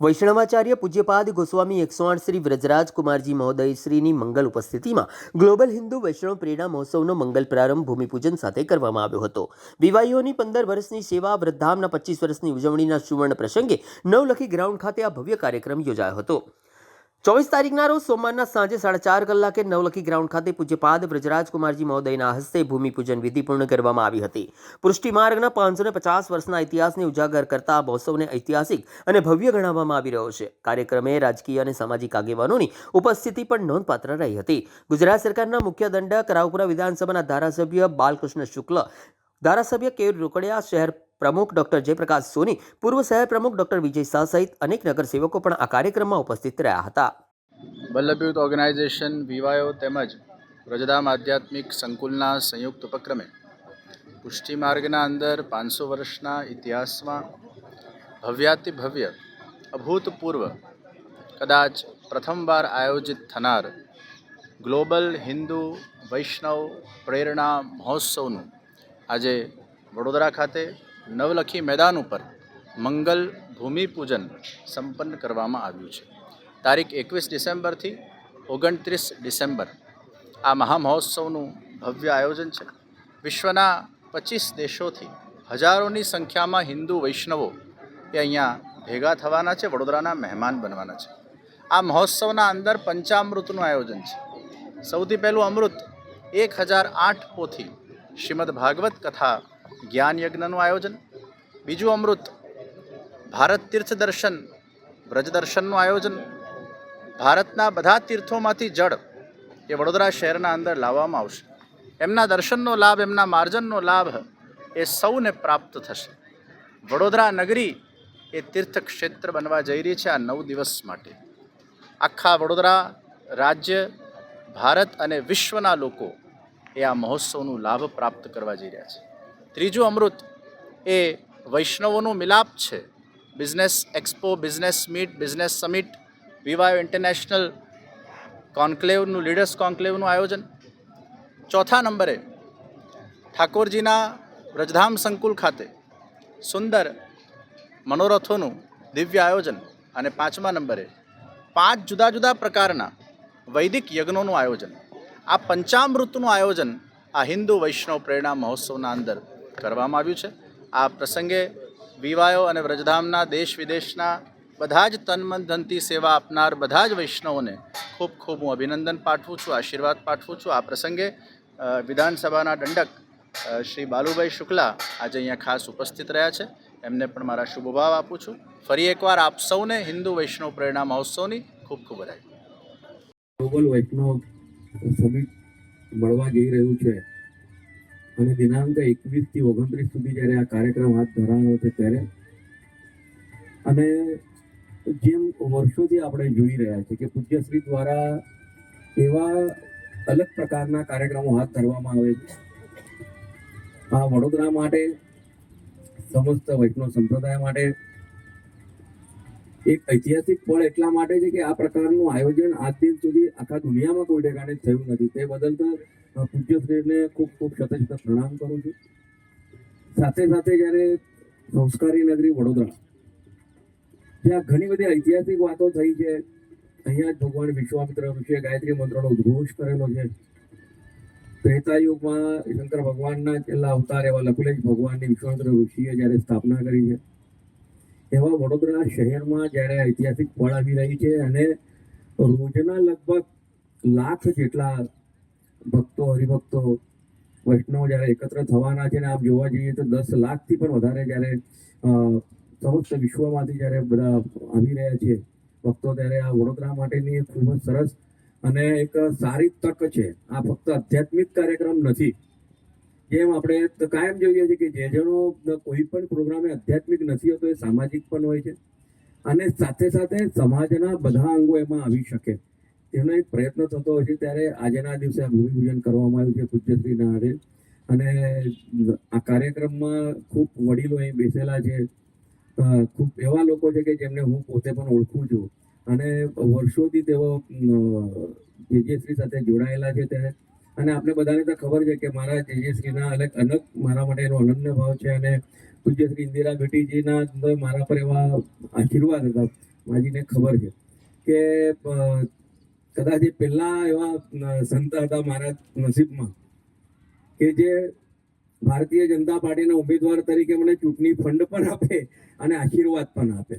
વૈષ્ણવાચાર્ય પૂજ્યપાદ ગોસ્વામી એકસો આઠ શ્રી વ્રજરાજ કુમારજી મહોદય શ્રીની મંગલ ઉપસ્થિતિમાં ગ્લોબલ હિન્દુ વૈષ્ણવ પ્રેરણા મહોત્સવનો મંગલ પ્રારંભ ભૂમિપૂજન સાથે કરવામાં આવ્યો હતો. વિવાહીઓની પંદર વર્ષની સેવા વૃદ્ધામના પચીસ વર્ષની ઉજવણીના સુવર્ણ પ્રસંગે નવલખી ગ્રાઉન્ડ ખાતે આ ભવ્ય કાર્યક્રમ યોજાયો હતો. ચોવીસ તારીખના રોજ સોમવારના સાંજે સાડા ચાર કલાકે નવલખી ગ્રાઉન્ડ ખાતે પૂજ્યપાદ બ્રજરાજકુમારજી મહોદયના હસ્તે ભૂમિપૂજન વિધિ પૂર્ણ કરવામાં આવી હતી. પુષ્ટિ માર્ગના પાંચસો પચાસ વર્ષના ઇતિહાસને ઉજાગર કરતા આ મહોત્સવને ઐતિહાસિક અને ભવ્ય ગણાવવામાં આવી રહ્યો છે. કાર્યક્રમે રાજકીય અને સામાજિક આગેવાનોની ઉપસ્થિતિ પણ નોંધપાત્ર રહી હતી. ગુજરાત સરકારના મુખ્ય દંડક રાવપુરા વિધાનસભાના ધારાસભ્ય બાલકૃષ્ણ શુક્લ, ધારાસભ્ય કે રોકડિયા શહેર પ્રમુખ ડોક્ટર જયપ્રકાશ સોની, પૂર્વ શહેર પ્રમુખ ડોક્ટર વિજય શાહ સહિત અનેક નગરસેવકો પણ આ કાર્યક્રમમાં ઉપસ્થિત રહ્યા હતા. વલ્લભ યુથ ઓર્ગેનાઇઝેશન વિવાયો તેમજ વ્રજધામ આધ્યાત્મિક સંકુલના સંયુક્ત ઉપક્રમે પુષ્ટિ માર્ગના અંદર પાંચસો વર્ષના ઇતિહાસમાં ભવ્યાતિ ભવ્ય, અભૂતપૂર્વ, કદાચ પ્રથમવાર આયોજિત થનાર ગ્લોબલ હિન્દુ વૈષ્ણવ પ્રેરણા મહોત્સવનું આજે વડોદરા ખાતે નવલખી મેદાન ઉપર મંગલ ભૂમિપૂજન સંપન્ન કરવામાં આવ્યું છે. તારીખ એકવીસ ડિસેમ્બરથી ઓગણત્રીસ ડિસેમ્બર. આ મહામહોત્સવનું ભવ્ય આયોજન છે. વિશ્વના પચીસ દેશોથી હજારોની સંખ્યામાં હિન્દુ વૈષ્ણવો એ અહીંયા ભેગા થવાના છે, વડોદરાના મહેમાન બનવાના છે. આ મહોત્સવના અંદર પંચામૃતનું આયોજન છે. સૌથી પહેલું અમૃત, એક હજાર આઠ પોથી શ્રીમદ ભાગવત કથા જ્ઞાન યજ્ઞનું આયોજન. બીજું અમૃત, ભારત તીર્થ દર્શન વ્રજ આયોજન. ભારતના બધા તીર્થોમાંથી જળ એ વડોદરા શહેરના અંદર લાવવામાં આવશે. એમના દર્શનનો લાભ, એમના માર્જનનો લાભ એ સૌને પ્રાપ્ત થશે. વડોદરા નગરી એ તીર્થ ક્ષેત્ર બનવા જઈ રહી છે આ નવ દિવસ માટે. આખા વડોદરા રાજ્ય, ભારત અને વિશ્વના લોકો એ આ મહોત્સવનું લાભ પ્રાપ્ત કરવા જઈ રહ્યા છે. ત્રીજું અમૃત એ વૈષ્ણવોનું મિલાપ છે. Business expo, business meet, business summit વિવાયો international કોન્ક્લેવનું, લીડર્સ કોન્ક્લેવનું આયોજન. ચોથા નંબરે ઠાકોરજીના વ્રજધામ સંકુલ ખાતે સુંદર મનોરથોનું દિવ્ય આયોજન અને પાંચમા નંબરે પાંચ જુદા જુદા પ્રકારના વૈદિક યજ્ઞોનું આયોજન. આ પંચામૃતનું આયોજન આ હિન્દુ વૈષ્ણવ પ્રેરણા મહોત્સવના અંદર કરવામાં આવ્યું છે. આ પ્રસંગે વિવાયો અને વ્રજધામના દેશ વિદેશના બધા જ તન મન ધનથી સેવા આપનાર બધા જ વૈષ્ણવોને ખૂબ ખૂબ હું અભિનંદન પાઠવું છું, આશીર્વાદ પાઠવું છું. આ પ્રસંગે વિધાનસભાના દંડક શ્રી બાલુભાઈ શુક્લા આજે અહીંયા ખાસ ઉપસ્થિત રહ્યા છે. એમને પણ મારા શુભભાવ આપું છું. ફરી એકવાર આપ સૌને હિન્દુ વૈષ્ણવ પ્રેરણા મહોત્સવની ખૂબ ખૂબ બધાઈ ગ્લોબલ વૈષ્ણવ સમિટ મળવા જઈ રહ્યું છે અને દિનાંક એકવીસથી ઓગણત્રીસ સુધી જ્યારે આ કાર્યક્રમ હાથ ધરાયો છે ત્યારે અને જેમ વર્ષોથી આપણે જોઈ રહ્યા છે કે પૂજ્યશ્રી દ્વારા એવા અલગ પ્રકારના કાર્યક્રમો હાથ ધરવામાં આવે છે. આ વડોદરા માટે, સમસ્ત વૈષ્ણવ સંપ્રદાય માટે, એક ઐતિહાસિક પળ એટલા માટે છે કે આ પ્રકારનું આયોજન આજ દિન સુધી આખા દુનિયામાં કોઈ ઠેકાણે થયું નથી. તે બદલ તો પૂજ્યશ્રીને ખૂબ ખૂબ શત શત પ્રણામ કરું છું. સાથે સાથે જ્યારે સંસ્કારી નગરી વડોદરા ત્યાં ઘણી બધી ઐતિહાસિક વાતો થઈ છે. અહીંયા જ ભગવાન વિશ્વામિત્ર ઋષિએ ગાયત્રી મંત્રનો ઉદ્ઘોષ કરેલો છે. ત્રેતા યુગમાં શંકર ભગવાનના છેલ્લા અવતાર એવા લકુલેશ ભગવાનની વિશ્વામિત્ર ઋષિએ જ્યારે સ્થાપના કરી છે. એવા વડોદરા શહેરમાં જ્યારે ઐતિહાસિક પળ આવી રહી છે અને રોજના લગભગ લાખ જેટલા ભક્તો, હરિભક્તો વૈષ્ણવ જ્યારે એકત્ર થવાના છે ને આમ જોવા જઈએ તો દસ લાખથી પણ વધારે જ્યારે સમસ્ત વિશ્વમાંથી જ્યારે બધા આવી રહ્યા છે, ભક્તો ત્યારે આ વડોદરા માટેની ખૂબ જ સરસ અને એક સારી તક છે. આ ફક્ત આધ્યાત્મિક કાર્યક્રમ નથી. જેમ આપણે કાયમ જોઈએ છીએ કે જે જેનો કોઈ પણ પ્રોગ્રામે આધ્યાત્મિક નથી હોતો એ સામાજિક પણ હોય છે. અને સાથે સાથે સમાજના બધા અંગો એમાં આવી શકે. તેનો એક પ્રયત્ન થતો હોય છે ત્યારે આજના દિવસે આ ભૂમિપૂજન કરવામાં આવ્યું છે પૂજ્યશ્રીના હારે. અને આ કાર્યક્રમમાં ખૂબ વડીલો અહીં બેસેલા છે. ખૂબ એવા લોકો છે કે જેમને હું પોતે પણ ઓળખું છું. અને વર્ષોથી તેઓ તેજસ્વી સાથે જોડાયેલા છે તે. અને આપણે બધાને તો ખબર છે કે મારા તેજસ્વીના અલગ અલગ મારા માટે એનો અનન્ય ભાવ છે અને પૂજ્ય શ્રી ઇન્દિરા બેટીજીના મારા પર એવા આશીર્વાદ હતા. માજીને ખબર છે કે કદાચ એ પહેલા એવા સંત હતા મારા નસીબમાં કે જે ભારતીય જનતા પાર્ટીના ઉમેદવાર તરીકે મને ચૂંટણી ફંડ પણ આપે અને આશીર્વાદ પણ આપે.